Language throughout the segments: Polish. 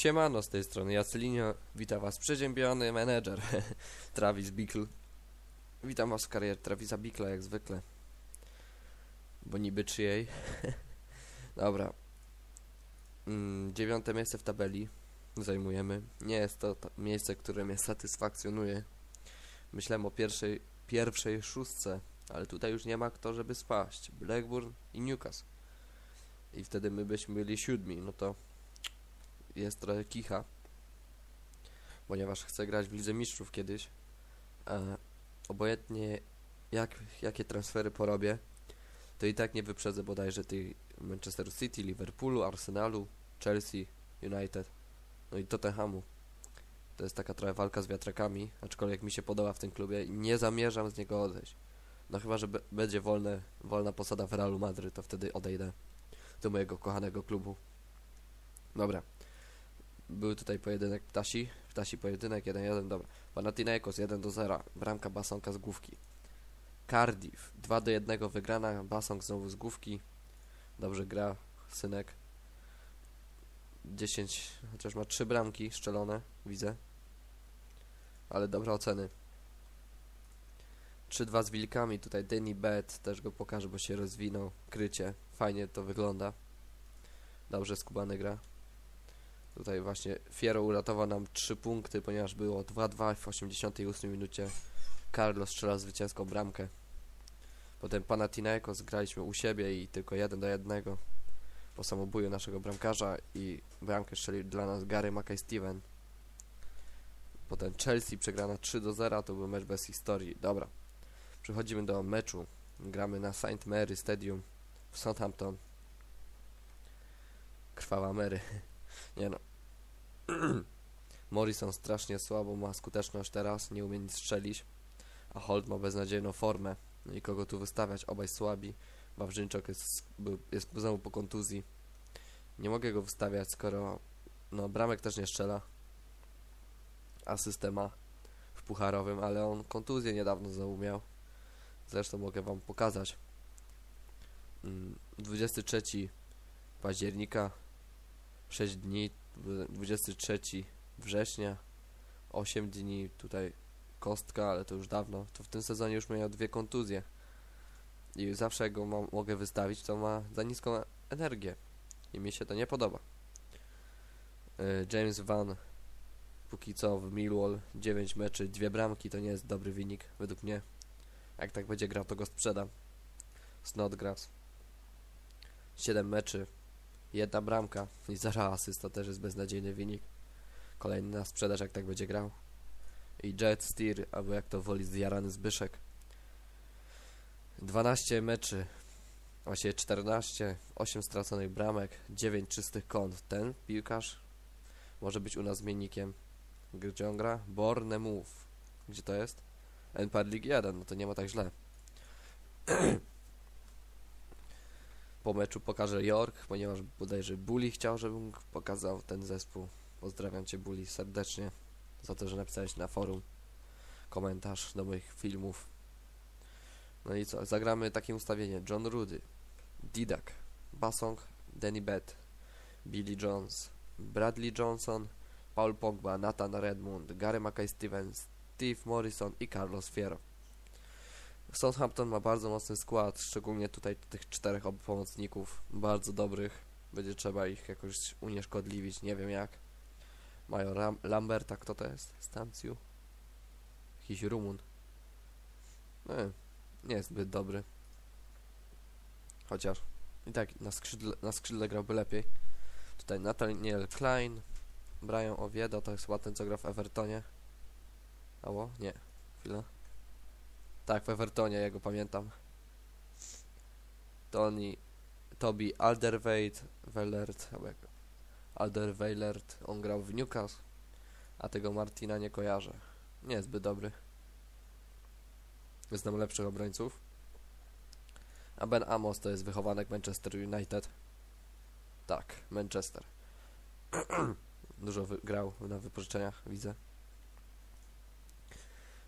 Siemano, z tej strony Jacylinio, witam was przeziębiony menedżer Travis Bickle. Witam was w karierze Travisa Bickla jak zwykle. Bo niby czyjej. Dobra. Mm, dziewiąte miejsce w tabeli zajmujemy. Nie jest to ta- miejsce, które mnie satysfakcjonuje. Myślałem o pierwszej, pierwszej szóstce, ale tutaj już nie ma kto, żeby spaść. Blackburn i Newcastle. I wtedy my byśmy byli siódmi, no to jest trochę kicha, ponieważ chcę grać w Lidze Mistrzów kiedyś. E, obojętnie jak, jakie transfery porobię, to i tak nie wyprzedzę bodajże tej Manchester City, Liverpoolu, Arsenalu, Chelsea, United, no i Tottenhamu. To jest taka trochę walka z wiatrakami, aczkolwiek mi się podoba w tym klubie i nie zamierzam z niego odejść. No chyba, że będzie wolne, wolna posada w Realu Madryt, to wtedy odejdę do mojego kochanego klubu. Dobra. Był tutaj pojedynek Ptasi. Ptasi pojedynek 1-1, dobra. Panathinaikos 1 do 0. Bramka Basonka z główki. Cardiff 2 do 1 wygrana. Basonk znowu z główki. Dobrze gra synek. 10, chociaż ma 3 bramki szczelone, widzę. Ale dobre oceny. 3-2 z Wilkami, tutaj Danny Bet, też go pokażę, bo się rozwinął. Krycie, fajnie to wygląda. Dobrze skubany gra. Tutaj właśnie Fiero uratował nam 3 punkty, ponieważ było 2-2 w 88 minucie. Carlos strzela zwycięską bramkę. Potem Panathinaikos graliśmy u siebie i tylko 1 do 1 po samobuju naszego bramkarza i bramkę strzelił dla nas Gary Mackay-Steven. Potem Chelsea przegrana 3 do 0, to był mecz bez historii. Dobra, przechodzimy do meczu. Gramy na St. Mary Stadium w Southampton. Krwawa Mary. Nie no. Morrison strasznie słabo ma skuteczność teraz, nie umie nic strzelić, a Holt ma beznadziejną formę. No i kogo tu wystawiać? Obaj słabi. Wawrzynczok jest, jest znowu po kontuzji. Nie mogę go wystawiać, skoro no bramek też nie strzela. Asystę ma w pucharowym, ale on kontuzję niedawno znowu miał. Zresztą mogę wam pokazać. Mm, 23 października 6 dni, 23 września, 8 dni tutaj kostka, ale to już dawno. To w tym sezonie już miał dwie kontuzje. I zawsze jak go mam, mogę wystawić, to ma za niską energię. I mi się to nie podoba. Y, James Van póki co w Millwall 9 meczy, dwie bramki to nie jest dobry wynik według mnie. Jak tak będzie grał, to go sprzedam. Snodgrass 7 meczy, Jedna bramka i zara asysta też jest beznadziejny wynik. Kolejny na sprzedaż jak tak będzie grał. I Jet Steer, albo jak to woli zjarany Zbyszek. 12 meczy, właściwie 14, 8 straconych bramek, 9 czystych kąt. Ten piłkarz może być u nas zmiennikiem. Gdzie on gra? Bournemouth. Gdzie to jest? NPR League 1, no to nie ma tak źle. po meczu pokażę York, ponieważ bodajże Bully chciał, żebym pokazał ten zespół. Pozdrawiam Cię Bully serdecznie za to, że napisałeś na forum komentarz do moich filmów. No i co, zagramy takie ustawienie. John Rudy, Didak, Basong, Danny Bett, Billy Jones, Bradley Johnson, Paul Pogba, Nathan Redmond, Gary Mackay-Stevens, Steve Morrison i Carlos Fiero. Southampton ma bardzo mocny skład, szczególnie tutaj tych czterech obu pomocników, bardzo dobrych. Będzie trzeba ich jakoś unieszkodliwić, nie wiem jak. Mają Ram Lamberta, kto to jest? Stancju? Jakiś Rumun. No, nie jest zbyt dobry. Chociaż i tak na skrzydle, na skrzydle grałby lepiej. Tutaj Nathaniel Klein, Brian Oviedo, to jest ładny, co gra w Evertonie. Albo? Nie. Chwila. Tak, w Evertonie, ja go pamiętam. Tony, Toby Alderweireld, Wellert, on grał w Newcastle, a tego Martina nie kojarzę. Nie jest zbyt dobry. Znam lepszych obrońców. A Ben Amos to jest wychowanek Manchester United. Tak, Manchester. Dużo grał na wypożyczeniach, widzę.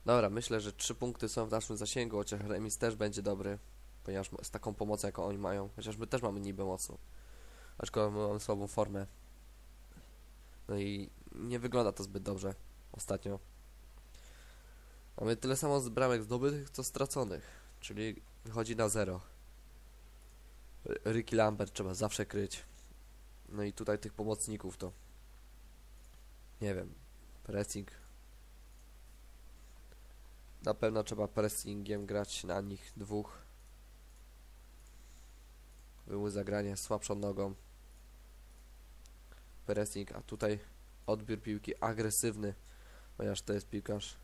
Dobra, myślę, że trzy punkty są w naszym zasięgu, chociaż remis też będzie dobry, ponieważ z taką pomocą, jaką oni mają, chociaż my też mamy niby mocną, aczkolwiek my mamy słabą formę. No i nie wygląda to zbyt dobrze ostatnio. Mamy tyle samo z bramek zdobytych, co straconych, czyli wychodzi na zero. Ricky Lambert trzeba zawsze kryć. No i tutaj tych pomocników to nie wiem, pressing. Na pewno trzeba pressingiem grać na nich dwóch. Było zagranie słabszą nogą. Pressing, a tutaj odbiór piłki agresywny, ponieważ to jest piłkarz,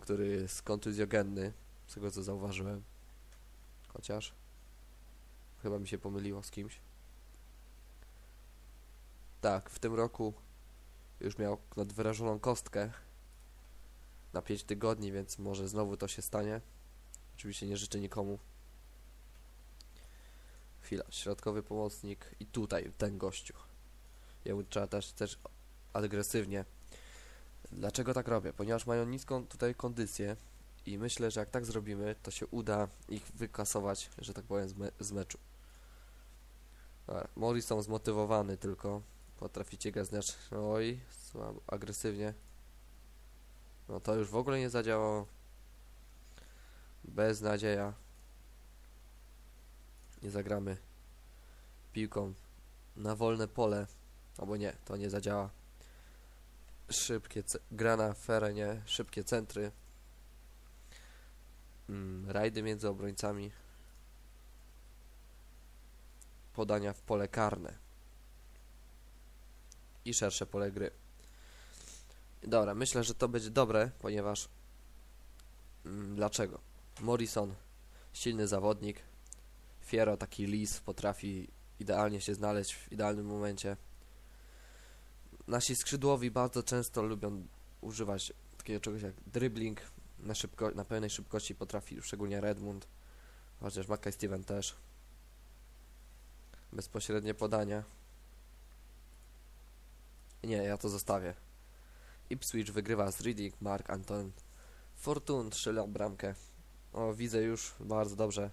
który jest kontuzjogenny, z tego co zauważyłem. Chociaż chyba mi się pomyliło z kimś. Tak, w tym roku już miał nadwyrażoną kostkę na 5 tygodni, więc może znowu to się stanie. Oczywiście nie życzę nikomu. Chwila, środkowy pomocnik i tutaj ten gościu. Jemu trzeba też, też agresywnie. Dlaczego tak robię? Ponieważ mają niską tutaj kondycję i myślę, że jak tak zrobimy, to się uda ich wykasować, że tak powiem, z, me z meczu. Dobra, Morrison zmotywowany tylko. Potraficie go znać. Oj, słabo, agresywnie. No to już w ogóle nie zadziałało. Bez nadzieja. Nie zagramy piłką na wolne pole. Albo nie, to nie zadziała. Szybkie, gra na ferenie, szybkie centry. Mm, rajdy między obrońcami. Podania w pole karne. I szersze pole gry. Dobra, myślę, że to będzie dobre, ponieważ... Mm, dlaczego? Morrison, silny zawodnik. Fiero, taki lis, potrafi idealnie się znaleźć w idealnym momencie. Nasi skrzydłowi bardzo często lubią używać takiego czegoś jak dribbling. Na, szybko, na pełnej szybkości potrafi szczególnie Redmond, chociaż Mackay Steven też. Bezpośrednie podania. Nie, ja to zostawię. Ipswich wygrywa z Reading, Mark Anton. Fortun strzela bramkę. O, widzę już bardzo dobrze.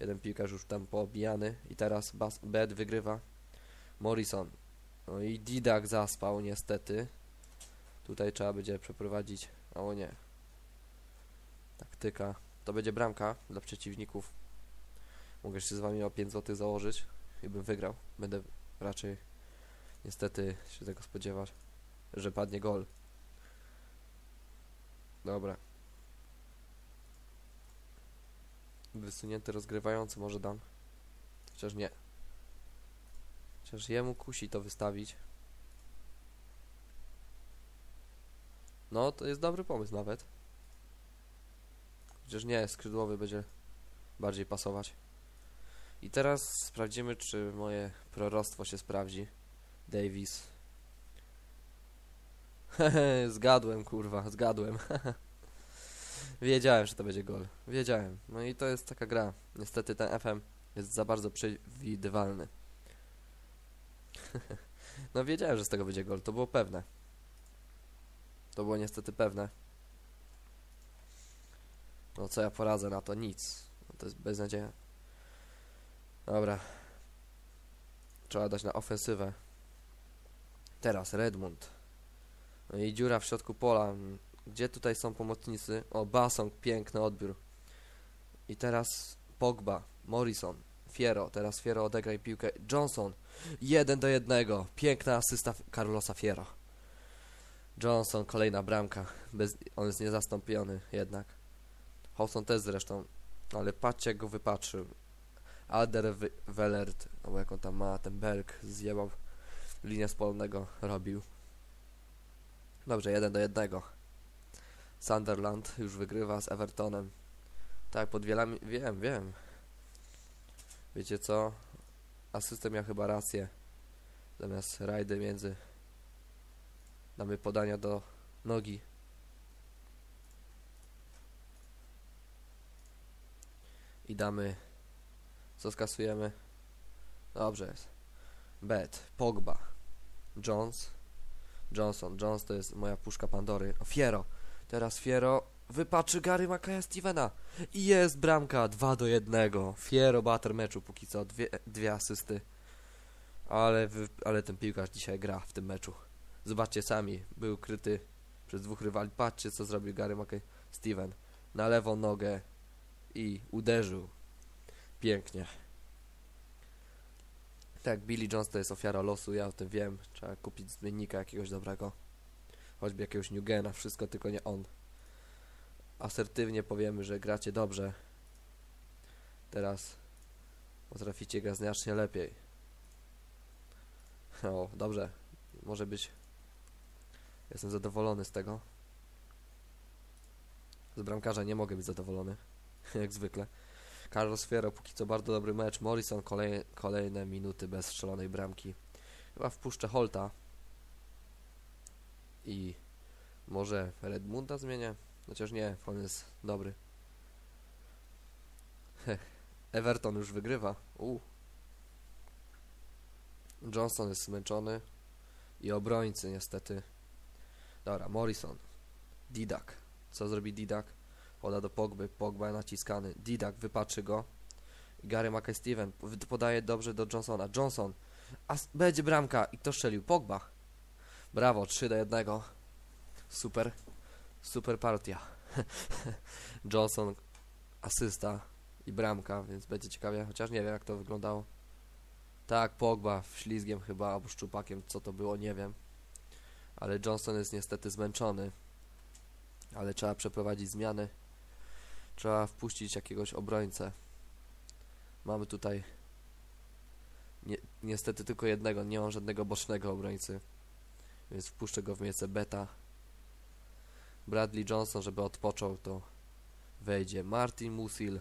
Jeden piłkarz już tam poobijany. I teraz Bas Bed wygrywa. Morrison. No i Didak zaspał niestety. Tutaj trzeba będzie przeprowadzić. O nie. Taktyka. To będzie bramka dla przeciwników. Mogę się z wami o 5 zł założyć i bym wygrał. Będę raczej niestety się tego spodziewać, że padnie gol. Dobra. Wysunięty rozgrywający może dam. Chociaż nie. Chociaż jemu kusi to wystawić. No, to jest dobry pomysł nawet. Chociaż nie, skrzydłowy będzie bardziej pasować. I teraz sprawdzimy, czy moje proroctwo się sprawdzi. Davis. Zgadłem, kurwa, zgadłem. Wiedziałem, że to będzie gol. Wiedziałem. No i to jest taka gra. Niestety ten FM jest za bardzo przewidywalny. no wiedziałem, że z tego będzie gol. To było pewne. To było niestety pewne. No co ja poradzę na to? Nic. No to jest beznadzieja. Dobra. Trzeba dać na ofensywę. Teraz Redmond. No i dziura w środku pola. Gdzie tutaj są pomocnicy? O, Basong, piękny odbiór. I teraz Pogba, Morrison, Fiero. Teraz Fiero odegraj piłkę. Johnson. Jeden do jednego. Piękna asysta Carlosa Fiero. Johnson, kolejna bramka. Bez, on jest niezastąpiony jednak. Hawson też zresztą. Ale patrzcie jak go wypatrzył. Alder Welert, albo jak on tam ma, ten Berg zjebał linię spolnego robił. Dobrze, jeden do jednego. Sunderland już wygrywa z Evertonem. Tak, pod wielami... Wiem, wiem. Wiecie co? Asystent miał chyba rację. Zamiast rajdy między... Damy podania do nogi. I damy... Co skasujemy? Dobrze jest. Bet, Pogba, Jones, Johnson. Jones to jest moja puszka Pandory. O, Fiero. Teraz Fiero wypatrzy Gary Makaja Stevena. I jest bramka 2 do 1. Fiero bater meczu póki co. Dwie, dwie asysty. Ale, wy, ale ten piłkarz dzisiaj gra w tym meczu. Zobaczcie sami, był kryty przez dwóch rywali. Patrzcie, co zrobił Gary McKay. Steven na lewą nogę i uderzył. Pięknie. Tak, Billy Jones to jest ofiara losu, ja o tym wiem. Trzeba kupić zmiennika jakiegoś dobrego. Choćby jakiegoś Newgena, wszystko tylko nie on. Asertywnie powiemy, że gracie dobrze. Teraz potraficie grać znacznie lepiej. O, dobrze. Może być. Jestem zadowolony z tego. Z bramkarza nie mogę być zadowolony. Jak zwykle. Carlos Fiero póki co bardzo dobry mecz. Morrison kolej, kolejne minuty bez strzelonej bramki. Chyba wpuszczę Holta. I może Redmunda zmienię? Chociaż nie, on jest dobry. Everton już wygrywa. U. Johnson jest zmęczony. I obrońcy niestety. Dobra, Morrison. Didak. Co zrobi Didak? Poda do Pogby. Pogba naciskany. Didak wypatrzy go. Gary Mackay Steven podaje dobrze do Johnsona. Johnson. A będzie bramka. I kto strzelił? Pogba. Brawo, 3 do 1. Super. Super partia. Johnson asysta i bramka, więc będzie ciekawie, chociaż nie wiem jak to wyglądało. Tak, Pogba ślizgiem chyba, albo szczupakiem, co to było, nie wiem. Ale Johnson jest niestety zmęczony. Ale trzeba przeprowadzić zmiany. Trzeba wpuścić jakiegoś obrońcę. Mamy tutaj ni niestety tylko jednego, nie mam żadnego bocznego obrońcy. Więc wpuszczę go w miejsce beta. Bradley Johnson, żeby odpoczął, to wejdzie Martin Musil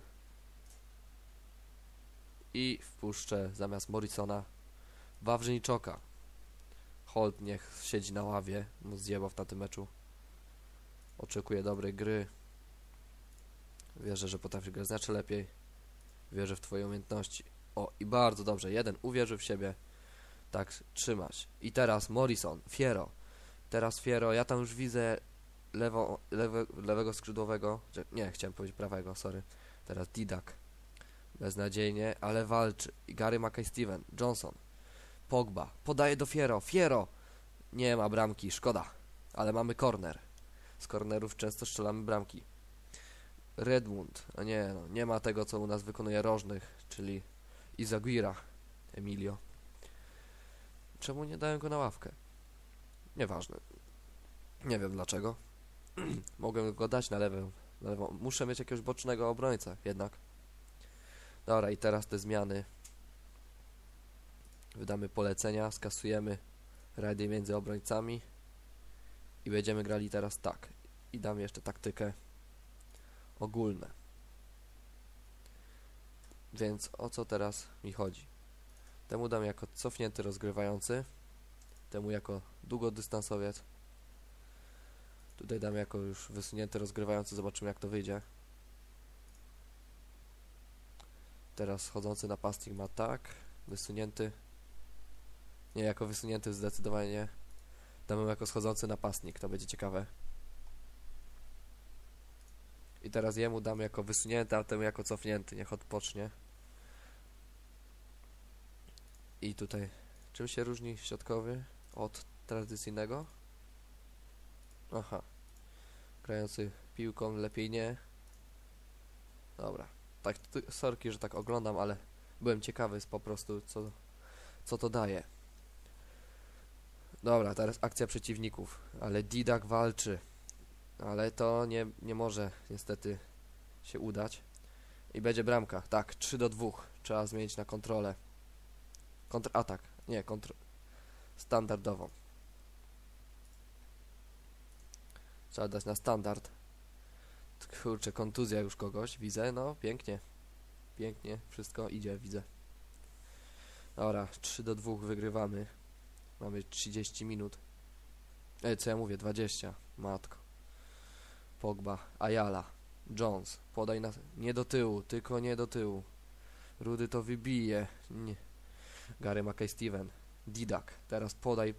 i wpuszczę zamiast Morrisona Wawrzyniczoka. Holt niech siedzi na ławie, mu zjebał w tamtym meczu. Oczekuję dobrej gry. Wierzę, że potrafi grać znacznie lepiej. Wierzę w twoje umiejętności. O, i bardzo dobrze. Jeden uwierzył w siebie. Tak, trzymać. I teraz Morrison, Fiero. Teraz Fiero, ja tam już widzę lewo, lewe, lewego skrzydłowego. Nie, chciałem powiedzieć prawego, sorry. Teraz Didak. Beznadziejnie, ale walczy. I Gary Mackay Steven, Johnson, Pogba, podaje do Fiero, Fiero! Nie ma bramki, szkoda, ale mamy corner. Z cornerów często strzelamy bramki. Redmond, a nie, no, nie ma tego, co u nas wykonuje rożnych, czyli Izaguira, Emilio. Czemu nie dają go na ławkę? Nieważne. Nie wiem dlaczego. Mogłem go dać na lewą, na lewą. Muszę mieć jakiegoś bocznego obrońcę, jednak. Dobra, i teraz te zmiany. Wydamy polecenia, skasujemy rady między obrońcami i będziemy grali teraz tak. I dam jeszcze taktykę ogólne. Więc o co teraz mi chodzi? Temu dam jako cofnięty rozgrywający, temu jako długodystansowiec. Tutaj dam jako już wysunięty rozgrywający, zobaczymy jak to wyjdzie. Teraz chodzący napastnik ma tak, wysunięty. Nie, jako wysunięty zdecydowanie nie. Damy jako schodzący napastnik, to będzie ciekawe. I teraz jemu dam jako wysunięty, a temu jako cofnięty, niech odpocznie. I tutaj, czym się różni środkowy od tradycyjnego? Aha. Grający piłką lepiej nie. Dobra. Tak, sorki, że tak oglądam, ale byłem ciekawy po prostu, co, co to daje. Dobra, teraz akcja przeciwników. Ale Didak walczy. Ale to nie, nie może niestety się udać. I będzie bramka. Tak, 3 do 2. Trzeba zmienić na kontrolę. Kontratak. Nie, kontr... Standardową. Trzeba dać na standard. Kurczę, kontuzja już kogoś, widzę, no, pięknie. Pięknie, wszystko idzie, widzę. Dobra, 3 do 2 wygrywamy. Mamy 30 minut. Ej, co ja mówię, 20. Matko. Pogba, Ayala, Jones, podaj na... Nie do tyłu, tylko nie do tyłu. Rudy to wybije. Nie. Gary Mackay Steven, Didak, teraz podaj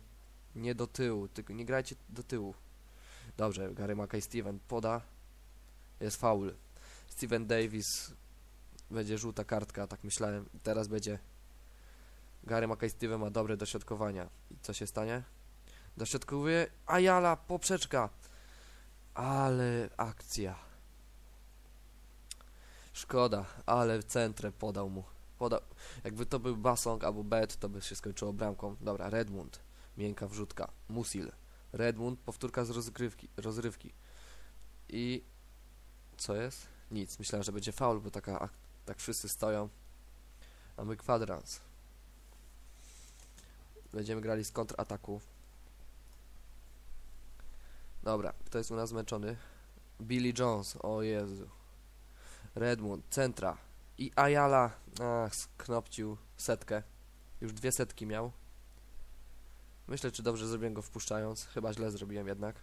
nie do tyłu, tylko nie grajcie do tyłu. Dobrze, Gary Mackay Steven poda. Jest faul. Steven Davis będzie żółta kartka, tak myślałem. Teraz będzie Gary Mackay Steven ma dobre dośrodkowania. I co się stanie? Dośrodkowuje Ayala, poprzeczka. Ale akcja. Szkoda, ale centrę podał mu. Podał. Jakby to był Basong albo Bet, to by się skończyło bramką. Dobra, Redmond. Miękka wrzutka. Musil. Redmond, powtórka z rozgrywki, rozrywki. I... Co jest? Nic. Myślałem, że będzie faul, bo taka, ak- tak wszyscy stoją. A my kwadrans. Będziemy grali z kontrataku. Dobra, kto jest u nas zmęczony? Billy Jones, o Jezu. Redmond, centra. I Ayala, ach, sknopcił setkę. Już dwie setki miał. Myślę, czy dobrze zrobiłem go wpuszczając. Chyba źle zrobiłem jednak.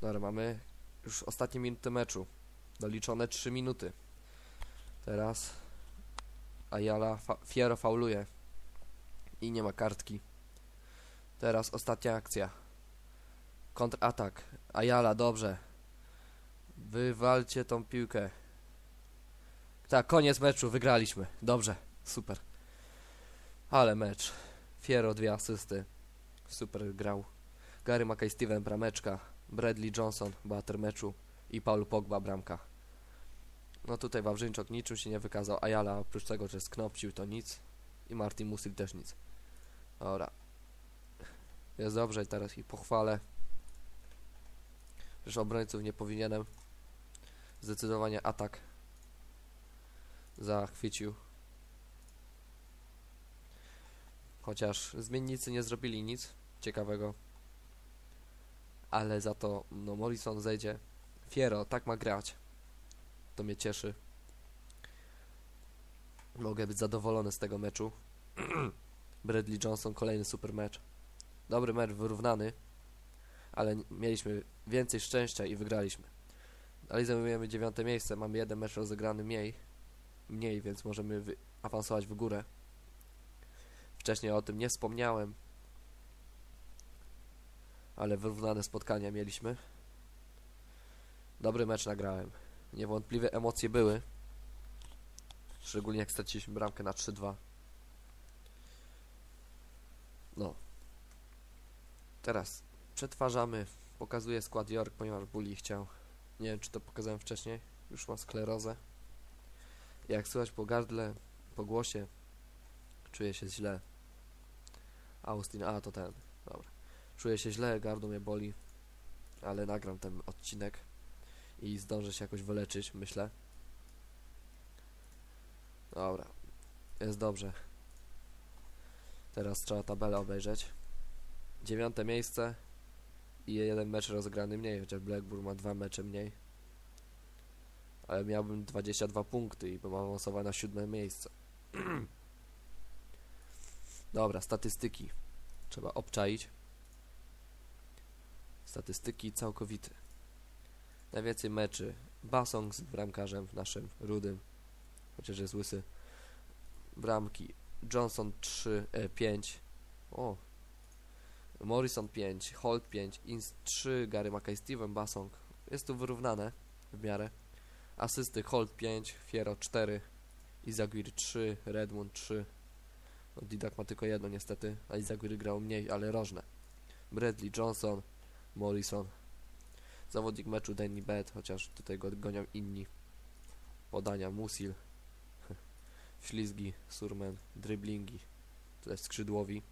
Dobra, mamy już ostatnie minuty meczu. Doliczone 3 minuty. Teraz Ayala, fa Fiero fauluje. I nie ma kartki. Teraz ostatnia akcja. Kontratak. Ayala, dobrze. Wywalcie tą piłkę. Tak, koniec meczu, wygraliśmy. Dobrze, super. Ale mecz. Fiero dwie asysty. Super grał. Gary Mackay Steven brameczka. Bradley Johnson bater meczu. I Paul Pogba bramka. No tutaj Wawrzyńczok niczym się nie wykazał. Ayala oprócz tego, że sknopcił to nic. I Martin Musil też nic. Dobra. Jest dobrze i teraz ich pochwalę. Przecież obrońców nie powinienem. Zdecydowanie atak zachwycił. Chociaż zmiennicy nie zrobili nic ciekawego. Ale za to no Morrison zejdzie. Fiero, tak ma grać. To mnie cieszy. Mogę być zadowolony z tego meczu. Bradley Johnson, kolejny super mecz. Dobry mecz, wyrównany. Ale mieliśmy więcej szczęścia i wygraliśmy. Dalej zajmujemy dziewiąte miejsce, mamy jeden mecz rozegrany mniej. Mniej, więc możemy awansować w górę. Wcześniej o tym nie wspomniałem. Ale wyrównane spotkania mieliśmy. Dobry mecz nagrałem. Niewątpliwie emocje były. Szczególnie jak straciliśmy bramkę na 3-2. No. Teraz przetwarzamy. Pokazuję skład York, ponieważ Bully chciał. Nie wiem, czy to pokazałem wcześniej. Już ma sklerozę. Jak słychać po gardle, po głosie, czuję się źle. Austin, a to ten. Dobra. Czuję się źle, gardło mnie boli. Ale nagram ten odcinek i zdążę się jakoś wyleczyć, myślę. Dobra. Jest dobrze. Teraz trzeba tabelę obejrzeć. Dziewiąte miejsce i jeden mecz rozegrany mniej, chociaż Blackburn ma dwa mecze mniej. Ale miałbym 22 punkty i bym awansował na siódme miejsce. Dobra, statystyki. Trzeba obczaić. Statystyki całkowite. Najwięcej meczy. Basong z bramkarzem naszym, rudym. Chociaż jest łysy. Bramki. Johnson 3, e, 5. O. Morrison 5, Holt 5, Ins 3, Gary Mackay, Steven Basong. Jest tu wyrównane w miarę. Asysty Holt 5, Fiero 4, Izaguirre 3, Redmond 3. No, Didak ma tylko jedno niestety, a Izaguirre grał mniej, ale rożne. Bradley, Johnson, Morrison. Zawodnik meczu Danny Bed, chociaż tutaj go gonią inni. Podania Musil. Ślizgi, Surman, driblingi. Tutaj skrzydłowi.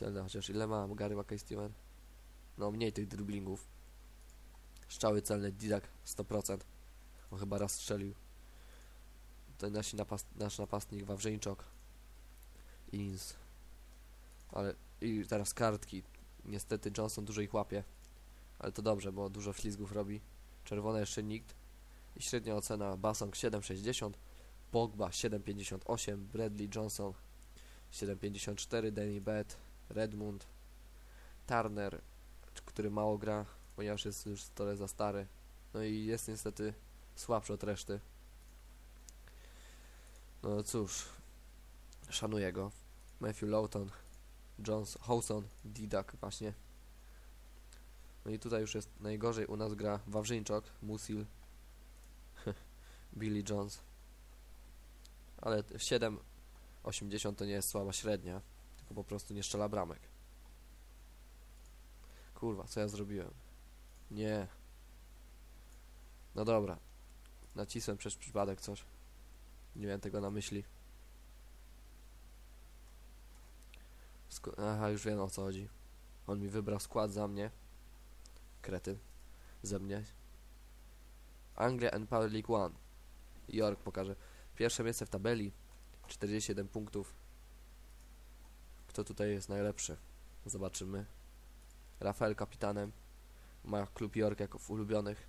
Celne, chociaż ile ma Gary Steven? No mniej tych driblingów. Strzały celne Didak 100%. On chyba raz strzelił. Ten nasi nasz napastnik Wawrzyńczok. Ins. Ale i teraz kartki. Niestety Johnson dużo ich łapie. Ale to dobrze, bo dużo ślizgów robi. Czerwone jeszcze nikt. I średnia ocena Basong 7,60. Pogba 7,58. Bradley Johnson 7,54. Danny Bett. Redmond. Turner, który mało gra, ponieważ jest już trochę za stary. No i jest niestety słabszy od reszty. No cóż, szanuję go. Matthew Lowton, Jones, Hawson, Didak właśnie. No i tutaj już jest najgorzej u nas gra Wawrzyńczok, Musil, Billy Jones. Ale 7,80 to nie jest słaba średnia, tylko po prostu nie strzela bramek. Kurwa, co ja zrobiłem? Nie. No dobra. Nacisłem przez przypadek coś. Nie miałem tego na myśli. Aha, już wiem o co chodzi. On mi wybrał skład za mnie. Kretyn. Ze mnie. Anglia and Power League One. York pokaże. Pierwsze miejsce w tabeli. 47 punktów. Kto tutaj jest najlepszy? Zobaczymy. Rafael kapitanem. Ma klub York jako w ulubionych.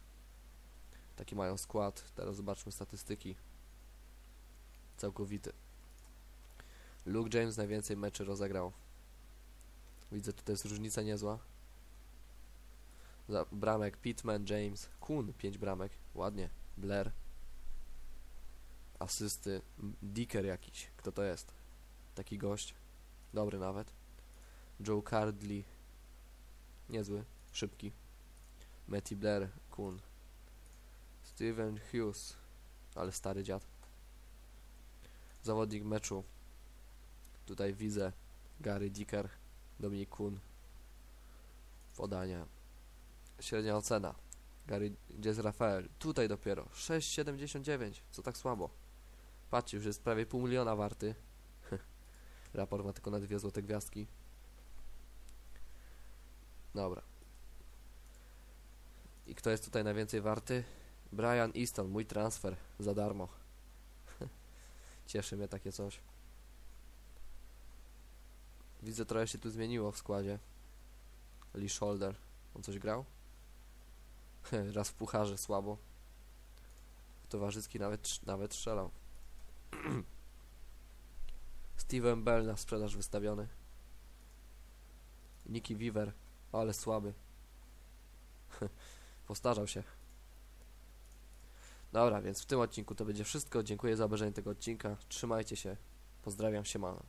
Taki mają skład. Teraz zobaczmy statystyki. Całkowity. Luke James najwięcej meczy rozegrał. Widzę, tutaj jest różnica niezła. Bramek Pittman, James, Kuhn 5 bramek. Ładnie. Blair. Asysty. Dicker jakiś. Kto to jest? Taki gość. Dobry nawet. Joe Cardley. Niezły. Szybki. Matty Blair. Kuhn. Steven Hughes. Ale stary dziad. Zawodnik meczu. Tutaj widzę Gary Dicker. Dominik Kuhn. Podania. Średnia ocena. Gary, gdzie jest Rafael? Tutaj dopiero. 6,79. Co tak słabo? Patrzcie, już jest prawie pół miliona warty. Raport ma tylko na dwie złote gwiazdki. Dobra. I kto jest tutaj najwięcej warty? Brian Easton, mój transfer. Za darmo. Cieszy mnie takie coś. Widzę, trochę się tu zmieniło w składzie. Lee Shoulder. On coś grał? Raz w pucharze słabo. Towarzyski nawet, nawet strzelał. Steven Bell na sprzedaż wystawiony. Nicky Weaver. Ale słaby. Postarzał się. Dobra, więc w tym odcinku to będzie wszystko. Dziękuję za obejrzenie tego odcinka. Trzymajcie się. Pozdrawiam się, mano.